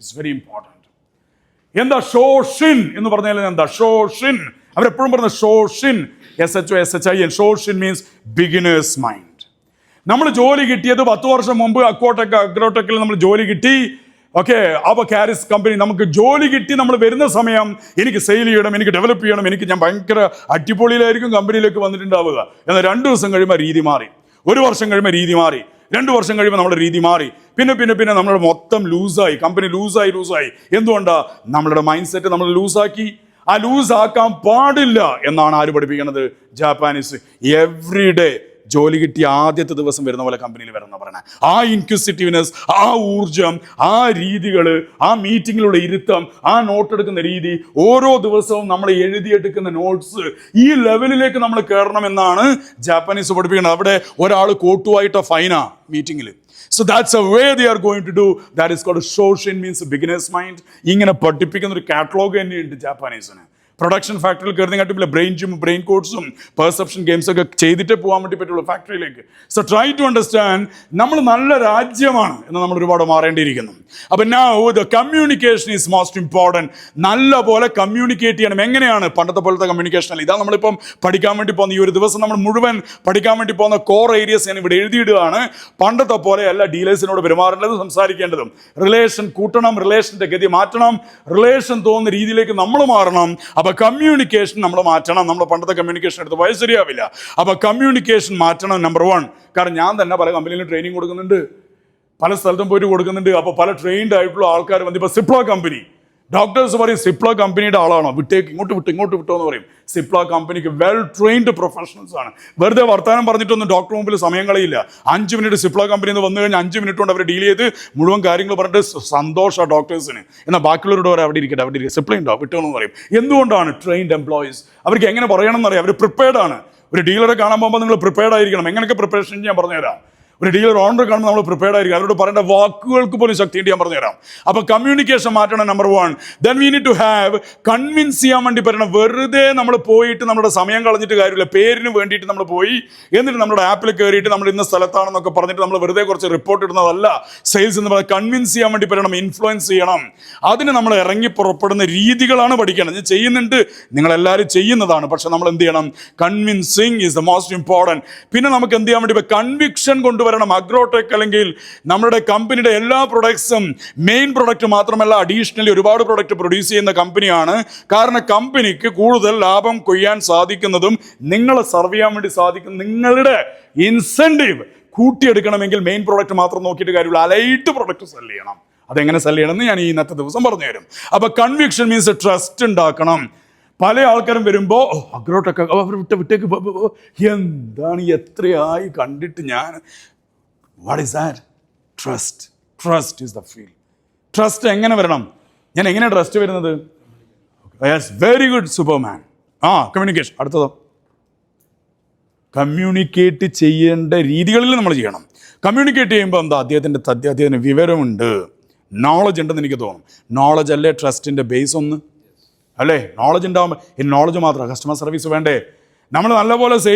It's very important എന്താ ഷോഷിൻ എന്ന് പറഞ്ഞാൽ എന്താ? ഷോഷിൻ അവരെപ്പോഴും പറഞ്ഞ shoshin S H O S H I N shoshin means beginner's mind നമ്മൾ ജോലി കിട്ടിയത് പത്ത് വർഷം മുമ്പ് അക്കോട്ടക്ക് അഗ്രോടെക്കിൽ നമ്മൾ ജോലി കിട്ടി. ഓക്കെ അപ്പോൾ കാരിസ് കമ്പനി നമുക്ക് ജോലി കിട്ടി നമ്മൾ വരുന്ന സമയം എനിക്ക് സെയിൽ ചെയ്യണം എനിക്ക് ഡെവലപ്പ് ചെയ്യണം എനിക്ക് ഞാൻ ഭയങ്കര അടിപൊളിയിലായിരിക്കും കമ്പനിയിലേക്ക് വന്നിട്ടുണ്ടാവുക. എന്നാൽ രണ്ട് ദിവസം കഴിയുമ്പോൾ രീതി മാറി. ഒരു വർഷം കഴിയുമ്പോൾ രീതി മാറി. രണ്ട് വർഷം കഴിയുമ്പോൾ നമ്മുടെ രീതി മാറി. പിന്നെ പിന്നെ പിന്നെ നമ്മൾ മൊത്തം ലൂസായി കമ്പനി ലൂസായി ലൂസായി എന്തുകൊണ്ടാ? നമ്മളുടെ മൈൻഡ് സെറ്റ് നമ്മൾ ലൂസാക്കി ആ ലൂസാക്കാൻ പാടില്ല എന്നാണ് ആര് പഠിപ്പിക്കുന്നത്? ജാപ്പാനീസ് എവ്രി ഡേ ജോലി കിട്ടിയ ആദ്യത്തെ ദിവസം വരുന്ന പോലെ കമ്പനിയിൽ വരുന്ന പറയണേ. ആ ഇൻക്വിസിറ്റീവ്നെസ് ആ ഊർജം ആ രീതികൾ ആ മീറ്റിങ്ങിലുള്ള ഇരുത്തം ആ നോട്ട് എടുക്കുന്ന രീതി ഓരോ ദിവസവും നമ്മൾ എഴുതിയെടുക്കുന്ന നോട്ട്സ് ഈ ലെവലിലേക്ക് നമ്മൾ കയറണം എന്നാണ് ജാപ്പാനീസ് പഠിപ്പിക്കുന്നത്. അവിടെ ഒരാൾ കോട്ടുമായിട്ട ഫൈനാ മീറ്റിങ്ങിൽ so that's a way they are going to do that is called shoshin means beginner's mind ഇങ്ങനെ പഠിപ്പിക്കുന്ന ഒരു കാറ്റലോഗ് തന്നെയുണ്ട് ജാപ്പാനീസിന് പ്രൊഡക്ഷൻ ഫാക്ടറിയിൽ കയറുന്ന കാട്ടിപ്പില്ല ബ്രെയിൻ ജിം ബ്രെയിൻ കോഴ്സും പെർസെപ്ഷൻ ഗെയിംസ് ഒക്കെ ചെയ്തിട്ടേ പോകാൻ വേണ്ടി പറ്റുള്ളൂ ഫാക്ടറിയിലേക്ക് സോ ട്രൈ ടു അണ്ടർസ്റ്റാൻഡ് നമ്മൾ നല്ല രാജ്യമാണ് എന്ന് നമ്മൾ ഒരുപാട് മാറേണ്ടിയിരിക്കുന്നു. അപ്പം now the communication is most important നല്ല പോലെ കമ്മ്യൂണിക്കേറ്റ് ചെയ്യണം. എങ്ങനെയാണ്? പണ്ടത്തെ പോലത്തെ കമ്മ്യൂണിക്കേഷൻ അല്ല. ഇതാ നമ്മളിപ്പം പഠിക്കാൻ വേണ്ടി പോകുന്ന ഈ ഒരു ദിവസം നമ്മൾ മുഴുവൻ പഠിക്കാൻ വേണ്ടി പോകുന്ന കോർ ഏരിയസ് ഞാൻ ഇവിടെ എഴുതിയിടുകയാണ്. പണ്ടത്തെ പോലെ അല്ല ഡീലേഴ്സിനോട് പെരുമാറേണ്ടതും സംസാരിക്കേണ്ടതും. റിലേഷൻ കൂട്ടണം റിലേഷന്റെ ഗതി മാറ്റണം. റിലേഷൻ തോന്നുന്ന രീതിയിലേക്ക് നമ്മൾ മാറണം. അപ്പൊ കമ്മ്യൂണിക്കേഷൻ നമ്മൾ മാറ്റണം. നമ്മൾ പണ്ടത്തെ കമ്മ്യൂണിക്കേഷൻ എടുത്ത് പോയാൽ ശരിയാവില്ല അപ്പൊ കമ്മ്യൂണിക്കേഷൻ മാറ്റണം നമ്പർ വൺ കാരണം ഞാൻ തന്നെ പല കമ്പനിയിലും ട്രെയിനിങ് കൊടുക്കുന്നുണ്ട്. പല സ്ഥലത്തും പോയിട്ട് കൊടുക്കുന്നുണ്ട്. അപ്പോൾ പല ട്രെയിൻഡ് ആയിട്ടുള്ള ആൾക്കാർ വന്ന് ഇപ്പോൾ സിപ്ലോ കമ്പനി ഡോക്ടേഴ്സ് പറയും സിപ്ല കമ്പനിയുടെ ആളാണോ? വിട്ടേക്ക് ഇങ്ങോട്ട് വിട്ടു ഇങ്ങോട്ട് വിട്ടോ എന്ന് പറയും. സിപ്ല കമ്പനിക്ക് വെൽ ട്രെയിൻഡ് പ്രൊഫഷണൽസ് ആണ്. വെറുതെ വർത്തമാനം പറഞ്ഞിട്ടൊന്നും ഡോക്ടർ മുമ്പിൽ സമയം കളയില്ല. അഞ്ച് മിനിറ്റ് സിപ്ല കമ്പനിയിൽ നിന്ന് വന്നു കഴിഞ്ഞാൽ അഞ്ച് മിനിറ്റ് കൊണ്ട് അവർ ഡീൽ ചെയ്ത് മുഴുവൻ കാര്യങ്ങൾ പറഞ്ഞിട്ട് സന്തോഷമാണ് ഡോക്ടേഴ്സിന് എന്നാൽ ബാക്കിയുള്ളവരോട് അവിടെ ഇരിക്കട്ടെ അവിടെ ഇരിക്കുക സിപ്ല ഉണ്ടോ? വിട്ടോ എന്ന് പറയും. എന്തുകൊണ്ടാണ് ട്രെയിൻഡ് എംപ്ലോയീസ് അവർക്ക് എങ്ങനെ പറയണം എന്നറിയാം. അവർ പ്രിപ്പയർഡ് ആണ്. ഒരു ഡീലറെ കാണാൻ പോകുമ്പോൾ നിങ്ങൾ പ്രിപ്പയർഡ് ആയിരിക്കണം. എങ്ങനെയൊക്കെ പ്രിപ്പറേഷൻ ഞാൻ പറഞ്ഞുതരാം. ഒരു ഡീലർ ഓണർ കാണുമ്പോൾ നമ്മൾ പ്രിപ്പയർഡ് ആയിരിക്കും. അവരോട് പറയേണ്ട വാക്കുകൾക്ക് പോലും ശക്തിയുണ്ട് ഞാൻ പറഞ്ഞുതരാം. അപ്പോൾ കമ്മ്യൂണിക്കേഷൻ മാറ്റണം number one then we need to have convince ചെയ്യാൻ വേണ്ടി പറയണം വെറുതെ നമ്മൾ പോയിട്ട് നമ്മുടെ സമയം കളഞ്ഞിട്ട് കാര്യമില്ല. പേരിന് വേണ്ടിയിട്ട് നമ്മൾ പോയി. എന്നിട്ട് നമ്മുടെ ആപ്പിൽ കയറിയിട്ട് നമ്മൾ ഇന്ന സ്ഥലത്താണെന്നൊക്കെ പറഞ്ഞിട്ട് നമ്മൾ വെറുതെ കുറച്ച് റിപ്പോർട്ട് ഇടുന്നതല്ല. സെയിൽസ് എന്ന് പറയുന്നത് കൺവിൻസ് ചെയ്യാൻ വേണ്ടി പറയണം ഇൻഫ്ലുവൻസ് ചെയ്യണം. അതിന് നമ്മൾ ഇറങ്ങി പുറപ്പെടുന്ന രീതികളാണ് പഠിക്കണം ഞാൻ ചെയ്യുന്നുണ്ട്. നിങ്ങളെല്ലാവരും ചെയ്യുന്നതാണ്. പക്ഷെ നമ്മൾ എന്ത് ചെയ്യണം? Convincing is the most important പിന്നെ നമുക്ക് എന്ത് ചെയ്യാൻ വേണ്ടി കൺവിക്ഷൻ കൊണ്ടുവരണം അഗ്രോടെക് അല്ലെങ്കിൽ നമ്മുടെ കമ്പനിയുടെ എല്ലാ പ്രൊഡക്ട്സും മെയിൻ പ്രൊഡക്റ്റ് മാത്രമല്ല അഡീഷണലി ഒരുപാട് പ്രൊഡക്റ്റ് പ്രൊഡ്യൂസ് ചെയ്യുന്ന കമ്പനിയാണ്. കാരണം കമ്പനിക്ക് കൂടുതൽ ലാഭം കൊയ്യാൻ സാധിക്കുന്നതും നിങ്ങളെ സർവ് ചെയ്യാൻ വേണ്ടി സാധിക്കുന്ന നിങ്ങളുടെ ഇൻസെന്റീവ് കൂട്ടിയെടുക്കണമെങ്കിൽ മെയിൻ പ്രൊഡക്റ്റ് മാത്രം നോക്കിയിട്ട് കാര്യമില്ല. അലൈറ്റ് പ്രൊഡക്റ്റ് സെൽ ചെയ്യണം. അതെങ്ങനെ സെൽ ചെയ്യണം എന്ന് ഞാൻ ഈ ഇന്നത്തെ ദിവസം പറഞ്ഞു തരും അപ്പൊ കൺവിക്ഷൻ മീൻസ് ട്രസ്റ്റ് ഉണ്ടാക്കണം. പല ആൾക്കാരും വരുമ്പോൾ അഗ്രോട്ടൊക്കെ അവർ വിട്ട് വിട്ടേക്ക്. എന്താണ് എത്രയായി കണ്ടിട്ട് ഞാൻ what is that trust trust is the feel trust എങ്ങനെ വരണം? ഞാൻ എങ്ങനെ ട്രസ്റ്റ് വരുന്നത്? വെരി ഗുഡ് സൂപ്പർമാൻ ആ കമ്മ്യൂണിക്കേഷൻ അടുത്തതോ? കമ്മ്യൂണിക്കേറ്റ് ചെയ്യേണ്ട രീതികളിൽ നമ്മൾ ചെയ്യണം. കമ്മ്യൂണിക്കേറ്റ് ചെയ്യുമ്പോൾ എന്താ? അദ്ദേഹത്തിന്റെ അദ്ദേഹത്തിന് വിവരമുണ്ട്. നോളജ് ഉണ്ടെന്ന് എനിക്ക് തോന്നും. നോളജ് അല്ലേ ട്രസ്റ്റിന്റെ ബേസ് ഒന്ന്? അല്ലേ? നോളജ് ഉണ്ടാകുമ്പോൾ ഈ നോളജ് മാത്രം. കസ്റ്റമർ സർവീസ് വേണ്ടേ? നമ്മൾ നല്ലപോലെ സെയിൽ